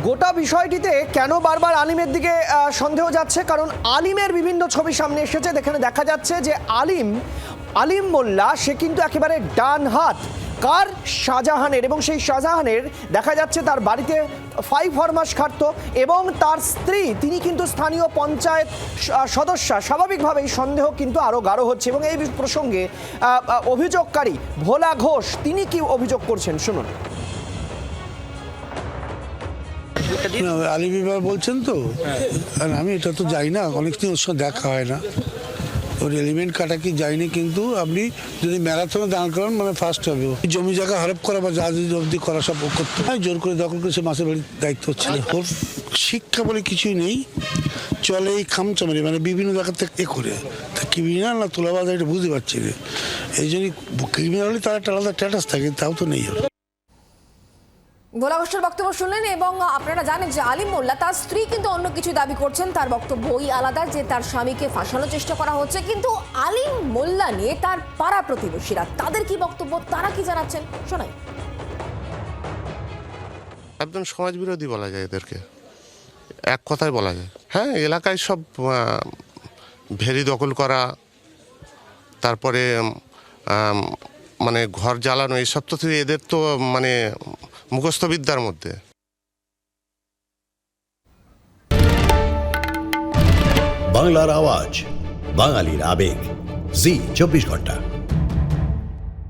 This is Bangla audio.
গোটা বিষয়টিতে কেন বারবার আলিমের দিকে সন্দেহ যাচ্ছে? কারণ আলিমের বিভিন্ন ছবি সামনে এসেছে, যেখানে দেখা যাচ্ছে যে আলিম আলিম মোল্লা, সে কিন্তু একেবারে ডান হাত। কার? শাহজাহানের। এবং সেই শাহজাহানের দেখা যাচ্ছে তার বাড়িতে ফাইভ ফরমাস খাটতো এবং তার স্ত্রী, তিনি কিন্তু স্থানীয় পঞ্চায়েত সদস্যা। স্বাভাবিকভাবেই সন্দেহ কিন্তু আরও গাঢ় হচ্ছে এবং এই প্রসঙ্গে অভিযোগকারী ভোলা ঘোষ, তিনি কি অভিযোগ করছেন? শুনুন। না, আলী বিবাহ বলছেন তো। আর আমি এটা তো যাই না অনেকদিন ওর সঙ্গে দেখা হয় না। ওর এলিমেন্ট কাটা কি যায়নি কিন্তু আপনি যদি ম্যারাথনে দাঁড় করান মানে ফার্স্ট হবে। জমি জায়গা হরপ করা বা যা যদি অবধি করা সব করতো হ্যাঁ জোর করে দখল করে সে মাসের বাড়ির দায়িত্ব ছিল ওর শিক্ষা বলে কিছুই নেই। চলে এই খামচামারি মানে বিভিন্ন জায়গা থেকে এ করে। তা ক্রিমিনাল না তোলাবাজ এটা বুঝতে পারছি না। এই জন্য ক্রিমিনাল হলে তার একটা আলাদা স্ট্যাটাস থাকে তাও তো নেই ওর। ভোলা ঘোষের বক্তব্য শুনলেন এবং আপনারা জানেন যে আলিম মোল্লা, তার স্ত্রী কিন্তু অন্য কিছু দাবি করছেন, তার বক্তব্য ওই আলাদা যে তার স্বামীকে ফাঁসানোর চেষ্টা করা হচ্ছে। কিন্তু আলিম মোল্লা নিয়ে তার পাড়া প্রতিবেশীরা, তাদের কি বক্তব্য, তারা কি জানাচ্ছেন? শোনাই। একদম সমাজ বিরোধী বলা যায় এদেরকে। এক কথায় বলা যায়। হ্যাঁ এলাকায় সব ভেরি দখল করা, তারপরে মানে ঘর জ্বালানো এইসব তো এদের তো মানে মুখস্থ বিদ্যার মধ্যে। বাংলার আওয়াজ বাঙালির আবেগ। জি চব্বিশ ঘণ্টা।